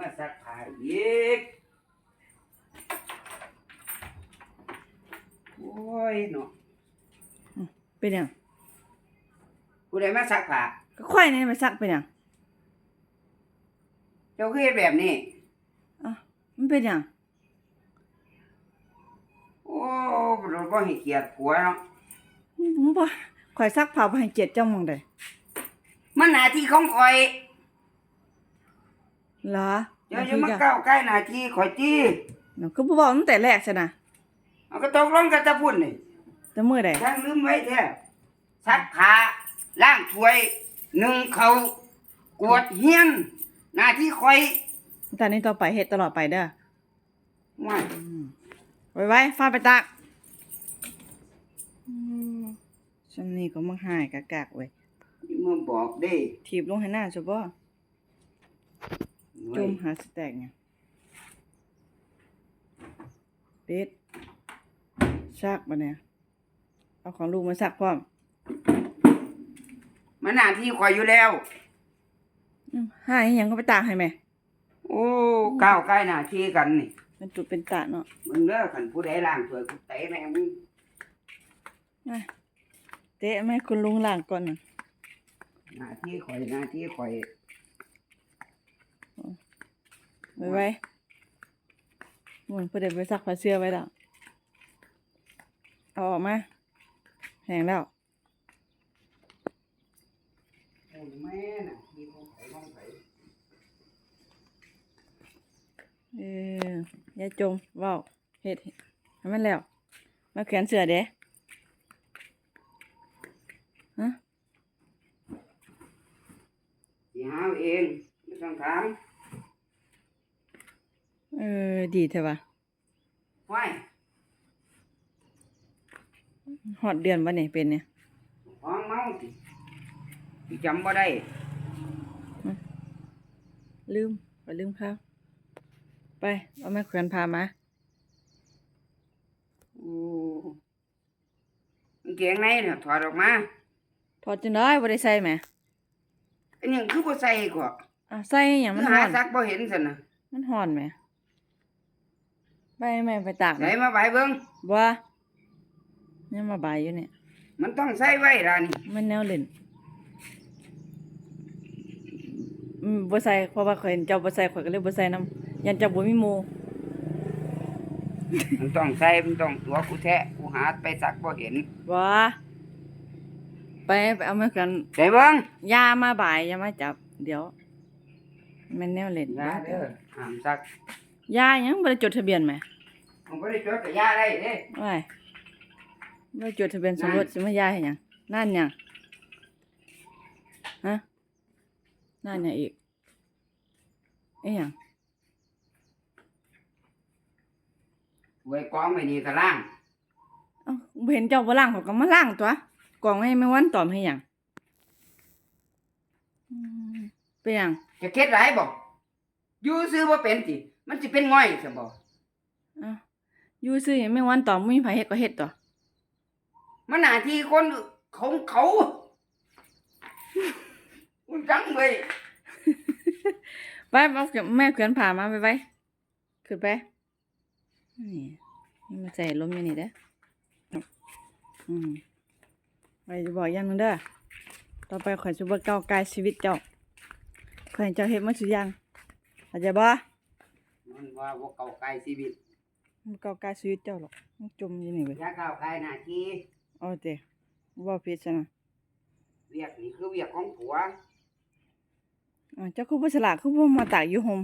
มาซักผ้าอีกโอ้ยเนาะเป็นหยังผู้ใดมาซักผ้าก็ค่อยนี่มาซักเป็นหยังเจ้าคือเฮ็ดแบบนี้อะมันเป็นหยังโอ้เราบ่ให้เกียรติผัวเนาะผมบ่ข่อยซักผ้าบ่ให้เกียรติเจ้าหม่องใดมันหน้าที่ของข่อย เหรอเจ้าอย่ามาก้าวใกล้หน้าที่ข่อยติเนาะก็บ่บอกตั้งแต่แรกซะนะเอาก็ตกลงกันจะพูดนี่แต่มื้อใดฉันลืมไว้แท้ซักผ้าล้างถ้วยนึ่งข้าวกวาดเฮียน หน้าที่ข่อยตอนนี้ต่อไปเฮ็ดตลอดไปเด้อว้ายไว้ไว้ฟ้าไปตักอืมช่วงนี้ก็มาหายกะกากเว้ยนี่มาบอกเด้ถีบลงให้หน้าซะบ่ จมหาสแต็กเนี่ยเป็ดซักบ่เนี่ย เอาของลูกมาซักพร้อมมันหน้าที่ข่อยอยู่แล้วอืมหายอิหยังก็ไปตากให้แม่ โอ้ก้าวใกล้หน้าที่กันนี่เป็นตุเป็นตะเนาะมึงเด้อคันผู้ใดล้างถ้วยกูเตะแม่มึงมาเตะแม่คุณลุงล้างก่อนน่ะหน้าที่ข่อยหน้าที่ข่อย ไว้ไว้หมุนเพื่อเดี๋ยวไปซักผ้าเสื้อไว้แล้วเอาออกมาแห้งแล้วโอ้แม่น่ะที่ของข่อยของข่อยเออยายจมเว้าวเฮ็ดให้มันแล้ว มาแขวนเสื้อเด้ฮะสิหาเอาเองไม่ต้องถามเออดีเถอะวะว้ายฮอดเดือนวันนี้เป็นเนี่ยของเมาสิที่จำบ่ได้ ลืมไปลืมข้าวไป เอาแม่แขวนพามาโอ้กางเกงในเนี่ยถอดออกมาถอดจังได้บ่ได้ใส่แหมอันนี้คือบ่ใส่ก็อะใส่หยังคืมัอนฮ้หาอนซักบ่เห็นซั่นน่ะมันฮ้อนแหม ไปแม่ไปตากไหนนะมาไว้เบิ่งบ่ยังมาบายอยู่เนี่ย มันต้องใส่ไว้ล่ะนี่มันแนวเล่นอืมบ่ใส่เพราะว่าข่อยเห็นเจ้าบ่ใส่ข่อยก็เลยบ่ใส่นํยันเจ้าบ่มีหมู่มันต้องใส่มันต้องตัวกูแท้กูหาไปซักบ่เห็นบ่ไปไปเอามากันใส่เบิ่งยามาบายอย่ามาจับ เดี๋ยว มันแนวเล่นยาเด้อห้ามซัก ยายังบ่ได้จดทะเบียนแหมผมบ่ได้จดกับยาได้เด้ว้ายบ่ได้จดทะเบียนสมรสสิมายาให้หยังนั่นหยังฮะนั่นหยังอีกเอ้หยังไว้กองไว้นี่ตะล่างเอ้าบ่เห็นเจ้าบ่ล้างเขาก็มาล้างตัวกล่องให้แม่วันตอมให้หยังอืมเป็นหยังจะเค็ดหลายบ่อยู่ซื้อบ่เป็นติ มันสิเป็นง่อยซะบ่เอ้าอยู่ซื่อให้แม่วันตอมบ่มีไผเฮ็ดก็เฮ็ดตัวมันหน้าที่คนของเขาคุณจังเว้ยไปเอาเก็บแม่เขียนผ่ามาไปไปขึ้นไปนี่นี่มาใส่ลมอยู่นี่เด้ออืมไปจะบอกอยังหนึงเด้อต่อไปข่อยจะบ่ก้าวไกลชีวิตเจ้าข่อยให้เจ้าเฮ็ดมาสุดอย่างเข้าใจบ่ มันว่าบ่เก่าไกลชีวิตบ่ก้าวไกลชีวิตเจ้าหรอกมันจมอยู่นี่เว้ยอย่าก้าวไกลหน้าที่เอาเด้บ่ผิดซะนะเวียกนี่คือเวียกของผัวอ่าเจ้าคือบ่ฉลาดคือบ่มาตากอยู่ห่ม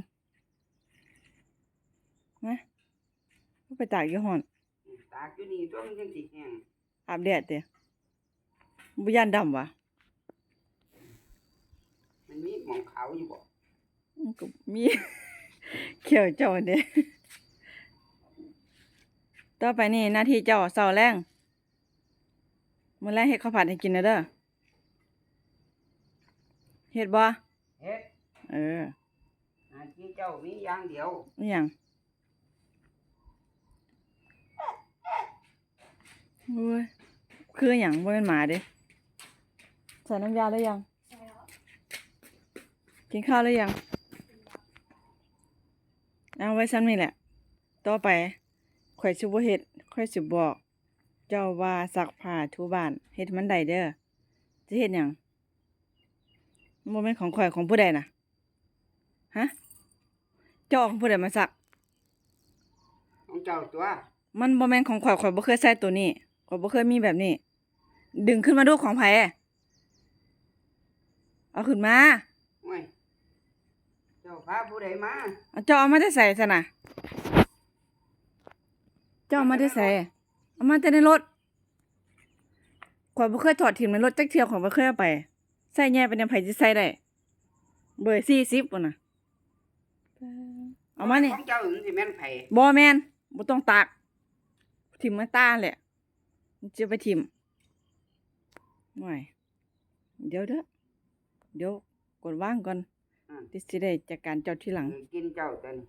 นะบ่ไปตากอยู่ห้อนตากอยู่นี่ตัวมันจังสิแห้งอาบแดดเด้บ่ย่านดำวะมันมีหมองขาวอยู่บ่มันก็มี เขียวเจ้าเด้ต่อไปนี่หน้าที่เจ้าเช้าแรงมื้อแรงเฮ็ดข้าวผัดให้กินนะเด้อเฮ็ดบ่เฮ็ดเออหน้าที่เจ้ามีอย่างเดียวอีหยังโอ้ยคือหยังบ่แม่นหมาเด้ใส่น้ำยาหรือยังกินข้าวหรือยัง เอาไว้ซ้ำนี่แหละ ต่อไปข่อยสิบ่เฮ็ดข่อยสิบอก เจ้าว่าซักผ้าถูบ้านเฮ็ดมันได้เด้อสิเฮ็ดหยังมันบ่แม่นของข่อยของผู้ใดน่ะฮะเจ้าเอาของผู้ใดมาซัก ของเจ้าตัวมันบ่แม่นของข่อยข่อยบ่เคยใส่ตัวนี้ข่อยบ่เคยมีแบบนี้ ดึงขึ้นมาดูของไผเอาขึ้นมาโอ้ยเจ้า พาผู้ใดมาเอาเจ้าเอามาแต่ใส่ซะน่ะเจ้าเอามาแต่ใส่เอามาแต่ในรถข่อยบ่เคยถอดถิ่มในรถจักเที่ยวข่อยบ่เคยเอาไป ใส่แย่เป็นยังไผสิใส่ได้ เบอร์40พุ่นน่ะ เอามานี่ของเจ้าอื่นสิแม่นไผบ่แม่นบ่ต้องตาก ถิ่มมาตาแหละมันจะไปถิ่มหน่อยเดี๋ยวเด้อเดี๋ยวกดว่างก่อนอ่า ที่สิได้จัดการเจ้าทีหลัง กินเจ้าแต่นี่